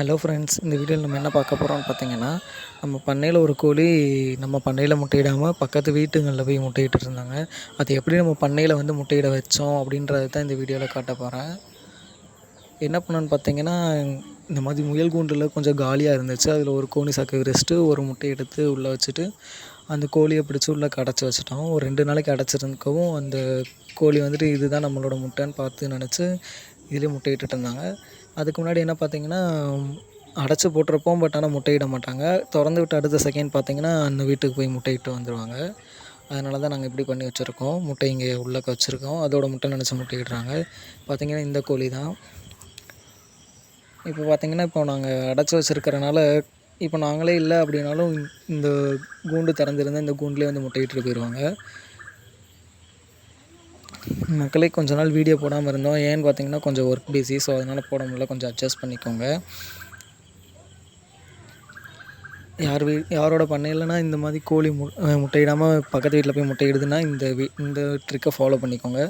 Hello friends இந்த வீடியோவில் நம்ம என்ன பார்க்க போகிறோம்னு பார்த்தீங்கன்னா நம்ம பண்ணையில் ஒரு கோழி நம்ம பண்ணையில் முட்டையிடாமல் பக்கத்து வீட்டுங்களில் போய் முட்டையிட்டு இருந்தாங்க. அது எப்படி நம்ம பண்ணையில் வந்து முட்டையிட வச்சோம் அப்படின்றது தான் இந்த வீடியோவில் காட்ட போகிறேன் என்ன பண்ணேன்னு பார்த்தீங்கன்னா இந்த மாதிரி முயல் கூண்டில் கொஞ்சம் காலியாக இருந்துச்சு. அதில் ஒரு கோழி சக்கு விரிச்சிட்டு ஒரு முட்டையை எடுத்து உள்ளே வச்சுட்டு அந்த கோழியை பிடிச்சி உள்ளே கடைச்சி வச்சுட்டோம். ஒரு ரெண்டு நாளைக்கு அடைச்சிருக்கவும் அந்த கோழி வந்துட்டு இதுதான் நம்மளோட முட்டைன்னு பார்த்து நினச்சி இதுலேயே முட்டையிட்டு இருந்தாங்க. அதுக்கு முன்னாடி என்ன பார்த்தீங்கன்னா அடைச்சி போட்டிருப்போம் பட் ஆனால் முட்டையிட மாட்டாங்க. திறந்து விட்டு அடுத்த செகண்ட் பார்த்தீங்கன்னா அந்த வீட்டுக்கு போய் முட்டையிட்டு வந்துடுவாங்க அதனால தான் நாங்கள் இப்படி பண்ணி வச்சுருக்கோம். முட்டை இங்கே உள்ளக்க வச்சுருக்கோம். அதோட முட்டை நினச்சி முட்டையிடுறாங்க. பார்த்தீங்கன்னா இந்த கோழி தான் இப்போ பார்த்தீங்கன்னா இப்போ நாங்கள் அடைச்சி வச்சுருக்கறனால இப்போ நாங்களே இல்லை அப்படின்னாலும் இந்த கூண்டு திறந்துருந்தால் இந்த கூண்டுலேயே வந்து முட்டையிட்டு போயிடுவாங்க மக்களே கொஞ்ச நாள் வீடியோ போடாமல் இருந்தோம். ஏன்னு பார்த்தீங்கன்னா கொஞ்சம் ஒர்க் பிஸி ஸோ அதனால் போட முடியல. கொஞ்சம் அட்ஜஸ்ட் பண்ணிக்கோங்க. யார் வீ யாரோட பண்ணையிலனா இந்த மாதிரி கோழி மு முட்டையிடாமல் பக்கத்து வீட்டில் போய் முட்டையிடுதுன்னா இந்த வீ இந்த ட்ரிக்கை ஃபாலோ பண்ணிக்கோங்க.